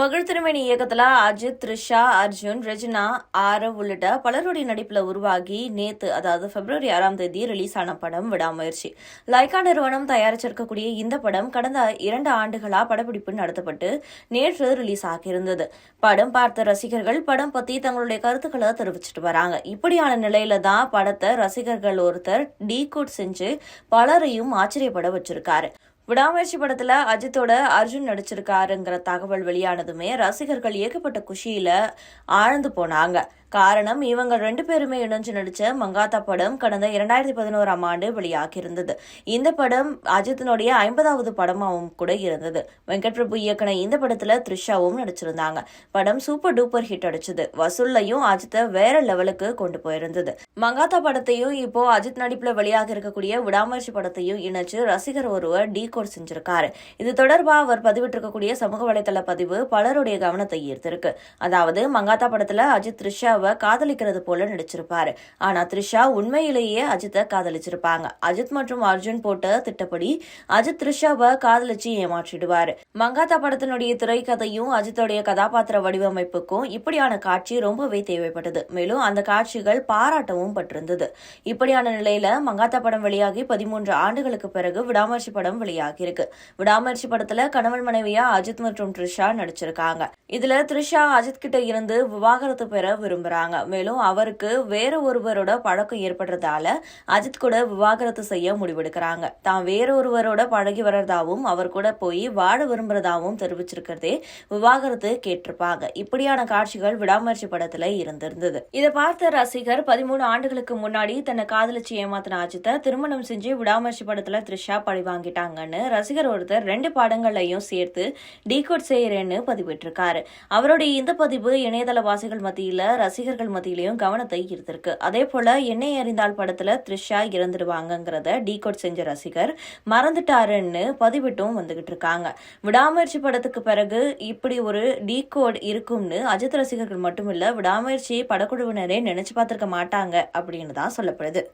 மகள் திருமணி இயக்கத்துல அஜித் த்ரிஷா அர்ஜுன் ரெஜினா ஆரவ் உள்ளிட்ட பலருடைய நடிப்புல உருவாகி நேத்து அதாவது பிப்ரவரி ஆறாம் தேதி ரிலீஸ் ஆன படம் விடாமுயற்சி. லைகா நிறுவனம் தயாரிச்சிருக்கக்கூடிய இந்த படம் கடந்த இரண்டு ஆண்டுகளா படப்பிடிப்பு நடத்தப்பட்டு நேற்று ரிலீஸ் ஆகியிருந்தது. படம் பார்த்த ரசிகர்கள் படம் பத்தி தங்களுடைய கருத்துக்களை தெரிவிச்சிட்டு வராங்க. இப்படியான நிலையில தான் படத்தை ரசிகர்கள் ஒருத்தர் டீகோட் செஞ்சு பலரையும் ஆச்சரியப்பட வச்சிருக்காரு. விடாமுயற்சி படத்துல அஜித்தோட அர்ஜுன் நடிச்சிருக்காருங்கிற தகவல் வெளியானதுமே ரசிகர்கள் ஏகப்பட்ட குஷியில ஆழ்ந்து போனாங்க. காரணம் இவங்க ரெண்டு பேருமே இணைஞ்சு நடிச்ச மங்காத்தா படம் கடந்த இரண்டாயிரத்தி பதினோராம் ஆண்டு வெளியாகியிருந்தது. இந்த படம் அஜித்தினுடைய ஐம்பதாவது படமாகவும் கூட இருந்தது. வெங்கட் பிரபு இயக்கின இந்த படத்துல த்ரிஷாவும் நடிச்சிருந்தாங்க. படம் சூப்பர் டூப்பர் ஹிட் அடிச்சது. வசூல்லையும் அஜித்தை வேற லெவலுக்கு கொண்டு போயிருந்தது. மங்காத்தா படத்தையும் இப்போ அஜித் நடிப்புல வெளியாக இருக்கக்கூடிய விடாமுயற்சி படத்தையும் இணைச்சு ரசிகர் ஒருவர் டீ கோட் செஞ்சிருக்காரு. இது தொடர்பா அவர் பதிவிட்டிருக்கக்கூடிய சமூக வலைதள பதிவு பலருடைய கவனத்தை ஈர்த்திருக்கு. அதாவது மங்காத்தா படத்துல அஜித் த்ரிஷாவை காதலிக்கிறது போல நடிச்சிருப்பாரு. ஆனா த்ரிஷா உண்மையிலேயே அஜித்தை காதலிச்சிருப்பாங்க. அஜித் மற்றும் அர்ஜுன் போட்ட திட்டப்படி அஜித் த்ரிஷாவை காதலிச்சு ஏமாற்றிடுவாரு. மங்காத்தா படத்தினுடைய திரைக்கதையும் அஜித்தோடைய கதாபாத்திர வடிவமைப்புக்கும் இப்படியான காட்சி ரொம்பவே தேவைப்பட்டது. மேலும் அந்த காட்சிகள் பாராட்டவும் பட்டிருந்தது இப்படியான நிலையில மங்காத்தா படம் வெளியாகி பதிமூன்று ஆண்டுகளுக்கு பிறகு விடாமுயற்சி படம் வெளியாகி இருக்கு விடாமுயற்சி படத்துல கணவன் மனைவியா அஜித் மற்றும் த்ரிஷா நடிச்சிருக்காங்க. இதுல த்ரிஷா அஜித் கிட்ட இருந்து விவாகரத்து பெற விரும்புறாங்க. மேலும் அவருக்கு வேற ஒருவரோட பழக்கம் ஏற்படுறதால அஜித் கூட விவாகரத்து செய்ய முடிவெடுக்கிறாங்க. தான் வேற ஒருவரோட பழகி வர்றதாவும் அவர் கூட போய் வாழ விரும்புறதாவும் தெரிவிச்சிருக்கிறதே விவாகரத்து கேட்டிருப்பாங்க. இப்படியான காட்சிகள் விடாமுயற்சி படத்துல இருந்திருந்தது. இதை பார்த்த ரசிகர் பதிமூணு ஆண்டுகளுக்கு முன்னாடி தன்னை காதலிச்சு ஏமாத்தின அஜித்தை திருமணம் செஞ்சு விடாமுயற்சி படத்துல த்ரிஷா பழி வாங்கிட்டாங்கன்னு ரசிகர் ஒருத்தர் ரெண்டு படங்களையும் சேர்த்து டீகோட் செய்யறேன்னு பதிவிட்டிருக்காரு. அவருடைய இந்த பதிவு இணையதள வாசிகள் மத்தியில ரசிகர்கள் மத்தியிலையும் கவனத்தை ஈர்த்திருக்கு. அதே போல என்னை அறிந்தால் படத்துல த்ரிஷா இறந்துடுவாங்கங்கிறத டீகோட் செஞ்ச ரசிகர் மறந்துட்டாருன்னு பதிவிட்டும் வந்துகிட்டு இருக்காங்க விடாமுயற்சி படத்துக்கு பிறகு இப்படி ஒரு டீகோட் இருக்கும்னு அஜித் ரசிகர்கள் மட்டுமில்ல விடாமுயற்சி படக்குழுவினரே நினைச்சு பார்த்திருக்க மாட்டாங்க அப்படின்னு தான் சொல்லப்படுது.